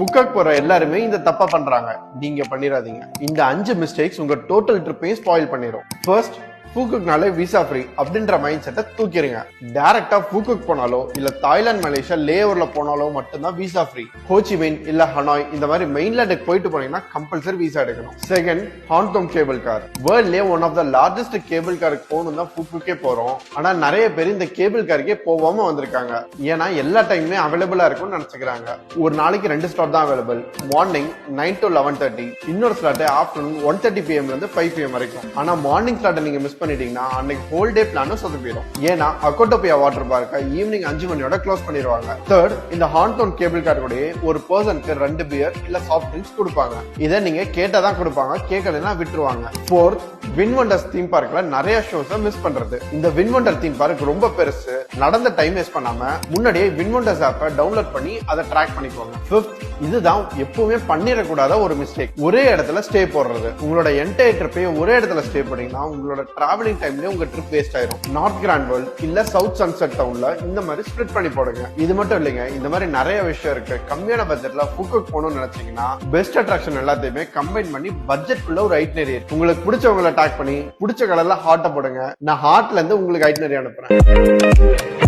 புக்கக் போற எல்லாருமே இந்த தப்பா பண்றாங்க. நீங்க பண்ணிடாதீங்க இந்த அஞ்சு மிஸ்டேக்ஸ் உங்க டோட்டல் ட்ரிப்பையும் ஸ்பாயில் பண்ணிடும் ஃபர்ஸ்ட் ஃபூக்குக்னாலே விசா ஃப்ரீ அப்படின்ற மைண்ட் செட்டை தூக்கிடுங்க டைரக்டா ஃபூக்குக் போனாலோ இல்ல தாய்லாந்து மலேசியா லேவர்ல போனாலோ மட்டும்தான் visa free Ho Chi Minh இல்ல ஹனாய் இந்த மாதிரி மெயின்லேண்டுக்கு போயிட்டு போனீங்கன்னா கம்பல்சரி விசா எடுக்கணும். Second Hong Kong cable car வேர்ல்ட்லயே one of the largest cable காருக்கு போகணும் தான் ஃபூக்குக்கே போறோம். ஆனா நிறைய பேர் இந்த கேபிள் காருக்கே போகாம வந்திருக்காங்க. ஏன்னா எல்லா டைமுமே அவைலபிளா இருக்கும்னு நினைச்சுக்கிறாங்க. ஒரு நாளைக்கு ரெண்டு ஸ்லாட் தான் available morning nine to eleven thirty இன்னொரு ஸ்லாட் ஆஃப்டர்நூன் ஒன் தேர்ட்டி பிஎம்ல இருந்து ஃபைவ் பிஎம் வரைக்கும். ஆனா மார்னிங் ஸ்லாட்டை நீங்க மிஸ் பண்ணிட்டீங்கன்னா அன்னைக்கு ஹோல் டே பிளானும் சொதப்பிடும் ஏன்னா அக்கோட்டோபியா வாட்டர் பார்க்க ஈவினிங் அஞ்சு மணியோட க்ளோஸ் பண்ணிடுவாங்க. தேர்ட் இந்த ஹான்டோன் கேபிள் கார் கூட ஒரு பர்சனுக்கு ரெண்டு பியர் இல்ல சாஃப்ட் ட்ரிங்க்ஸ் கொடுப்பாங்க. இதை நீங்க கேட்டா தான் கொடுப்பாங்க. கேட்கலன்னா விட்டுருவாங்க. ஃபோர்த் வின்வண்டர்ஸ் தீம் பார்க்ல நிறைய ஷோஸை மிஸ் பண்றது. இந்த வின்வண்டர் தீம் பார்க் ரொம்ப பெருசு. நடந்த டைம் வேஸ்ட் பண்ணாம முன்னாடியே வின்வண்டர்ஸ் ஆப்பை டவுன்லோட் பண்ணி அதை ட்ராக் பண்ணிக்கோங்க. ஃபிஃப்த் இதுதான் எப்பவுமே பண்ணிடக்கூடாத ஒரு மிஸ்டேக் ஒரே இடத்துல ஸ்டே போடுறது. உங்களோட என்டையர் ட்ரிப்பையும் ஒரே இடத்துல ஸ்டே பண்ணீங்கன்னா உங்களோட டிராவலிங் டைம்ல உங்க ட்ரிப் வேஸ்ட் ஆயிரும். நார்த் கிராண்ட் வேர்ல்ட் இல்ல சவுத் சன்செட் டவுன்ல இந்த மாதிரி ஸ்ப்ளிட் பண்ணி போடுங்க. இது மட்டும் இல்லைங்க இந்த மாதிரி நிறைய விஷயம் இருக்கு. கம்மியான பட்ஜெட்ல ஃபுக்குக்கு போகணும்னு நினைச்சீங்கன்னா பெஸ்ட் அட்ராக்ஷன் எல்லாத்தையுமே கம்பைன் பண்ணி பட்ஜெட் பட்ஜெட்குள்ள ஒரு ஐட்னரி உங்களுக்கு பிடிச்சவங்களை டேக் பண்ணி பிடிச்ச கலர்ல ஹார்ட்டை போடுங்க. நான் ஹார்ட்ல இருந்து உங்களுக்கு ஐட்னரி அனுப்புறேன்.